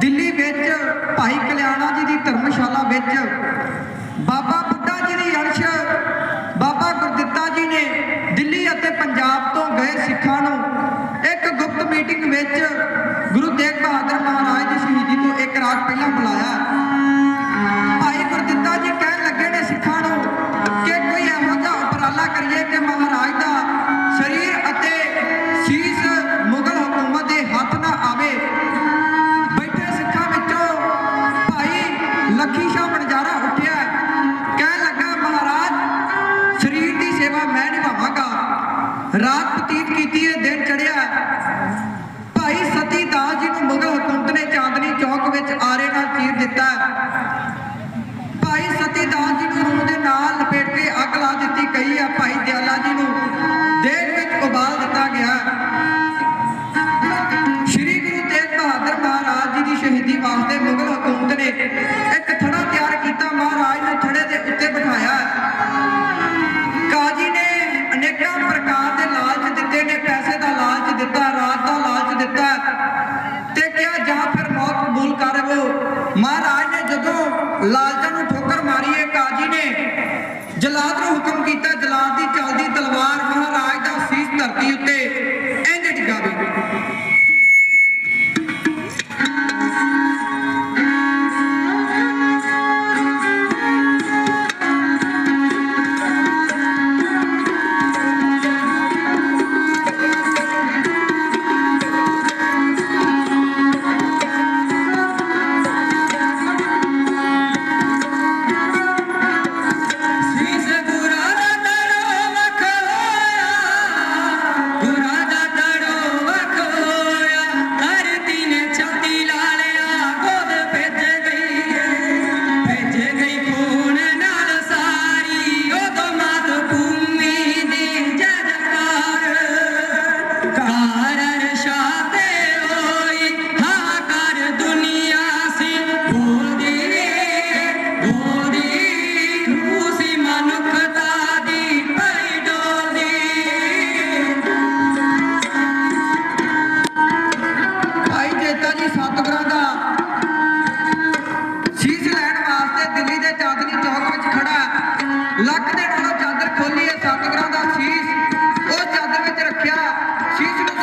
ਦਿੱਲੀ ਵਿੱਚ ਭਾਈ ਕਲਿਆਣਾ ਜੀ ਦੀ ਧਰਮਸ਼ਾਲਾ ਵਿੱਚ ਬਾਬਾ ਬੁੱਢਾ ਜੀ ਦੀ ਅਰਸ਼ ਬਾਬਾ ਗੁਰਦਿੱਤਾ ਜੀ ਨੇ ਦਿੱਲੀ ਅਤੇ ਪੰਜਾਬ ਤੋਂ ਗਏ ਸਿੱਖਾਂ ਨੂੰ ਇੱਕ ਗੁਪਤ ਮੀਟਿੰਗ ਵਿੱਚ ਗੁਰੂ ਤੇਗ ਬਹਾਦਰ ਮਹਾਰਾਜ ਦੀ ਸ਼ਹੀਦੀ ਤੋਂ ਇੱਕ ਰਾਤ ਪਹਿਲਾਂ ਬੁਲਾਇਆ। ਭਾਈ ਗੁਰਦਿੱਤਾ ਜੀ ਕਹਿਣ ਲੱਗੇ ਨੇ ਸਿੱਖਾਂ ਨੂੰ ਕਿ ਕੋਈ ਇਹੋ ਜਿਹਾ ਉਪਰਾਲਾ ਕਰੀਏ ਕਿ ਮਹਾਰਾਜ ਦਾ ਸਰੀਰ ਅਤੇ ਸੀਸ ਰਾਤ ਬਤੀਤ ਕੀਤੀ ਹੈ ਦਿਨ ਚੜਿਆ ਭਾਈ ਸਤੀ ਦਾਸ ਜੀ ਨੂੰ ਮੁਗਲ ਹਕੂਮਤ ਨੇ ਚਾਂਦਨੀ ਚੌਕ ਵਿੱਚ ਆਰੇ ਨਾਲ ਚੀਰ ਦਿੱਤਾ। ਜਲਾਦ ਨੂੰ ਹੁਕਮ ਕੀਤਾ ਜਲਾਦ ਦੀ ਚਲਦੀ She's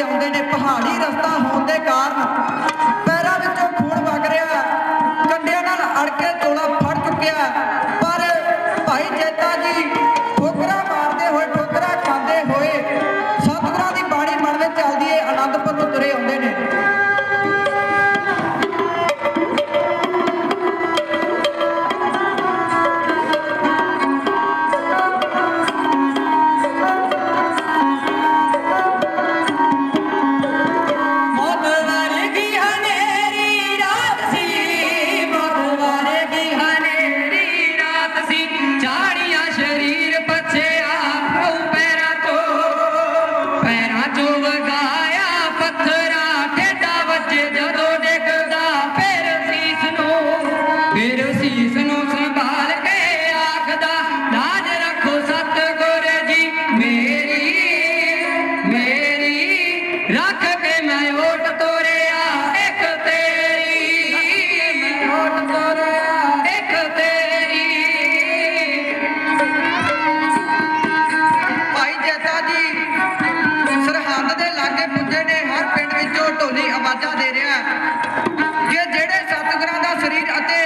ਆਉਂਦੇ ਨੇ ਪਹਾੜੀ ਰਸਤਾ ਹੋਣ ਦੇ ਕਾਰਨ ਦੇ ਰਿਹਾ ਕਿ ਜਿਹੜੇ ਸਤਿਗੁਰਾਂ ਦਾ ਸਰੀਰ ਅਤੇ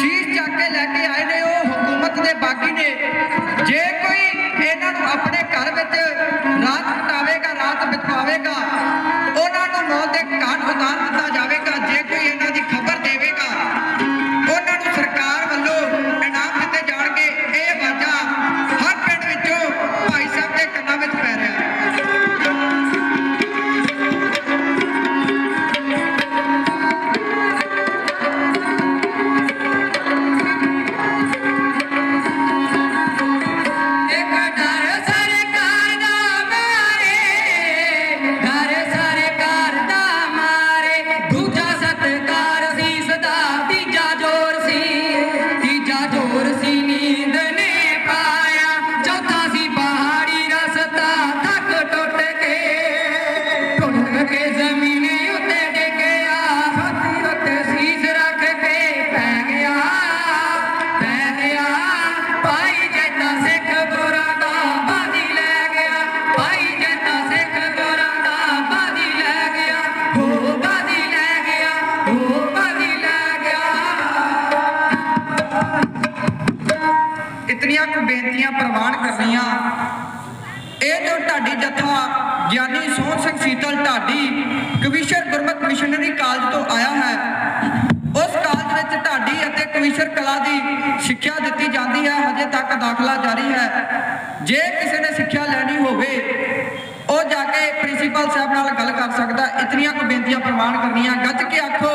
ਸ਼ੀਸ਼ ਚੱਕ ਕੇ ਲੈ ਕੇ ਆਏ ਨੇ, ਉਹ ਹਕੂਮਤ ਦੇ ਬਾਗੀ ਨੇ। ਜੇ ਕੋਈ ਇਹਨਾਂ ਨੂੰ ਆਪਣੇ ਘਰ ਵਿੱਚ ਰਾਤ ਕਟਾਵੇਗਾ ਰਾਤ ਬਿਤਾਵੇਗਾ, ਉਹਨਾਂ ਨੂੰ ਮੌਤ ਦੇ ਘਾਟ ਉਤਾਰ ਦਿੱਤਾ ਜਾਵੇਗਾ। ਜੇ ਕੋਈ ਇਤਨੀਆਂ ਕੁ ਬੇਨਤੀਆਂ ਪ੍ਰਵਾਨ ਕਰਨੀਆਂ, ਇਹ ਜੋ ਢਾਡੀ ਜੱਥਾ ਗਿਆਨੀ ਸੋਹਣ ਸਿੰਘ ਸੀਤਲ ਢਾਡੀ ਕਵੀਸ਼ਰ ਗੁਰਮਤ ਮਿਸ਼ਨਰੀ ਕਾਲਜ ਤੋਂ ਆਇਆ ਹੈ, ਉਸ ਕਾਲਜ ਵਿੱਚ ਢਾਡੀ ਅਤੇ ਕਵੀਸ਼ਰ ਕਲਾ ਦੀ ਸਿੱਖਿਆ ਦਿੱਤੀ ਜਾਂਦੀ ਹੈ, ਹਜੇ ਤੱਕ ਦਾਖਲਾ ਜਾਰੀ ਹੈ। ਜੇ ਕਿਸੇ ਨੇ ਸਿੱਖਿਆ ਲੈਣੀ ਹੋਵੇ, ਉਹ ਜਾ ਕੇ ਪ੍ਰਿੰਸੀਪਲ ਸਾਹਿਬ ਨਾਲ ਗੱਲ ਕਰ ਸਕਦਾ, ਇਤਨੀਆਂ ਕੁ ਬੇਨਤੀਆਂ ਪ੍ਰਵਾਨ ਕਰਨੀਆਂ। ਗੱਜ ਕੇ ਆਖੋ